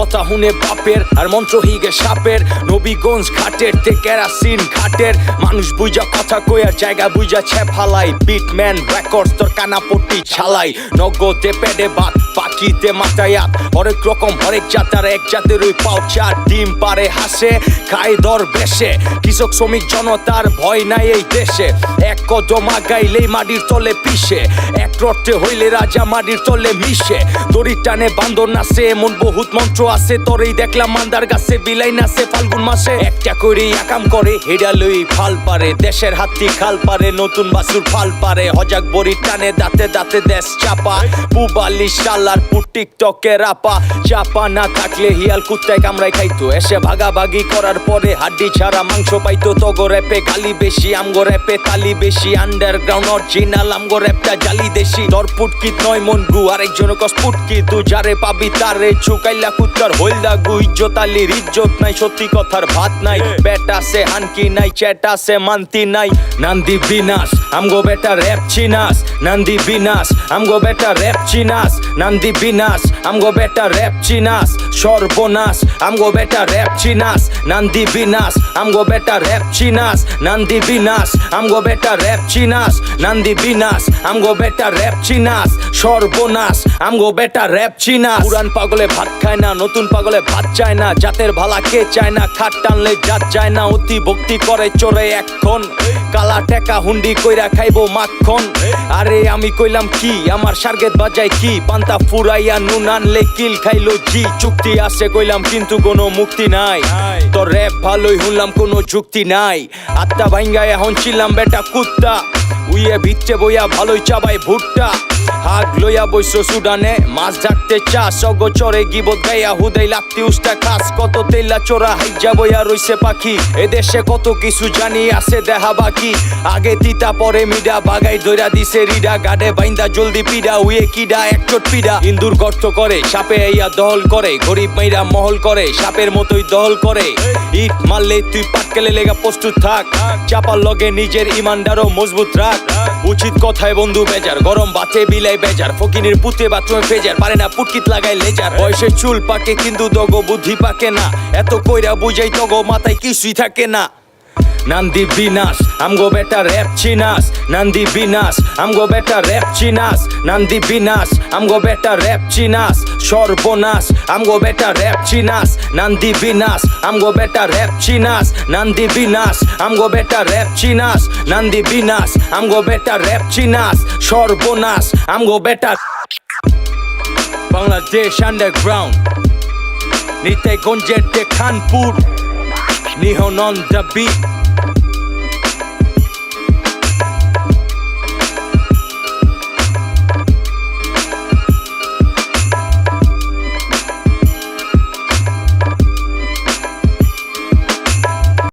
কথা হুনে বাপের আর মন্ত্র হিগে সাপের। নবীগঞ্জ ঘাটের তে কেরাসিন ঘাটের। মানুষ বুঝা কথা কইয়ার জায়গা বুঝা ছ্যাফালাই বিটম্যান রেকর্ডস তোর কানাপট্টি ছালাই। নগদে পেডে ভাত, পাখিতে মাথায়াত হরেক রকম, হরেক জাতার, এক জাতের ওই পাও চার। ডিম পারে হাসে, খায় দর বেশে। কৃষক, শ্রমিক, জনতার ভয় নাই এই দেশে। এক কদম আগাইলেই মাটির তলে পিষে। এক রটে হইলে রাজা মাটির তলে মিশে। দড়ির টানে বান্দর নাচে, এমন বহুত মন্ত্র আছে। তোরই দেখলাম মান্দার গাছে বিলাই নাচে ফাল্গুন মাসে। একটা করে একাম করে হেডা লই ফাল পারে। দেশের হাতি খাল পারে, নতুন বাসুর ফাল পারে। হজাক বড়ি টানে, দাঁতে দাঁতে দেশ চাপা। পুবালি শালার পু টিকটকে রাপা। চাপা না থাকলে হিয়াল কুত্তায় কামড়াই খাইতো। এসে ভাগাভাগি করার পরে হাড্ডি ছাড়া মাংস পাইতো। তগো র্যাপে গালি বেশি, আমগো র্যাপে তালি বেশি আন্ডারগ্রাউন্ড অরিজিনাল আমগো র্যাপটা জালি দেশি। দর পুটকিত নয় মন গু আরেকজন কস পুটকি। তু যারে পাবি তারে চুকাইলা কুত্তার হইলদা গু ইজ্জত আলির ইজ্জত নাই সত্যি কথার ভাত নাই। বেটা সে হানকি নাই চেটা সে মানতি নাই। নান্দি বিনাশ আমগো বেটা র্যাপ চিনাস। নান্দি বিনাশ আমগো বেটা র্যাপ চিনাস। নান্দি বিনাশ আমগো বেটা র্যাপ চিনাস। সর্বনাশ আমগো বেটা র্যাপ চিনাস। নান্দি বিনাশ আমগো বেটা র্যাপ চিনাস। নান্দি বিনাশ আমগো বেটা র্যাপ চিনাস নান্দি বিনাশ আমগো বেটা র্যাপ চিনাস সর্বনাশ আমগো বেটা র্যাপ চিনাস। পুরান পাগলে ভাত খায় না নতুন পাগলে ভাত চায় না জাতের ভালা কে চায় না খাট টানলে জাত চায় না অতি ভক্তি করে চোরে এখন কালা টেকা হুন্ডি কইরা খাইবো মাখন। আরে আমি কইলাম কি আমার সার্গেত বাজায় কি? পান্তা ফুরাইয়া নুন আনলে কিল খাইলো জি চুক্তি আছে কইলাম কিন্তু কোনো মুক্তি নাই। তোর র্যাপ ভালোই শুনলাম কোনো যুক্তি নাই। আত্মা ভাঙ্গা এখন ছিলাম বেটা কুত্তা উইয়ে ভিচ্ছে বইয়া ভালোই চাবাই ভুট্টা। হাগ লইয়া বইস সুডানে মাছ ঢাকতে চা, সগ চরে গিবত গাইয়া হুদাই লাগতি উস্তা খাস, কত তেলা চোরা হাইজা বইয়া রইছে পাখি। এদেশে কত কিছু জানি আছে, দেহা বাকি। আগে তিতা, পরে মিডা, বাগাই দইরা দিছে রিডা, গাডে বাইন্দা, জলদি পিডা উয়ে কিডা, একচোট পিডা। ইন্দুর গর্ত করে, সাপে আইয়া দহল করে, গরিব মাইরা মহল করে, সাপের মতোই দহল করে। ইট মারলে তুই পাটকেলে লেগা প্রস্তুত থাক। চাপার লগে নিজের ইমানদারও মজবুত রাখ। উচিত কথায় বন্ধু বেজার, গরম বাতে বিলাই বেজার, ফকিনের পুতে বাথরুমে ফেজার পারে না পুটকিত লাগাই লেজার। বয়সে চুল পাকে কিন্তু দগো বুদ্ধি পাকে না, এত কইরা বুঝাই তগো মাথায় কিছুই থাকে না। নান্দি বিনাশ, আমগো বেটা র্যাপ চিনাস। নান্দি বিনাশ, আমগো বেটা র্যাপ চিনাস। নান্দি বিনাশ, আমগো বেটা র্যাপ চিনাস। সর্বনাশ, আমগো বেটা র্যাপ চিনাস। নান্দি বিনাশ, আমগো বেটা র্যাপ চিনাস। নান্দি বিনাশ, আমগো বেটা র্যাপ চিনাস। নান্দি বিনাশ, আমগো বেটা র্যাপ চিনাস। সর্বনাশ, আমগো বেটা বাংলাদেশ আন্ডারগ্রাউন্ড নিতে গঞ্জের Khanpur Nihan on the beat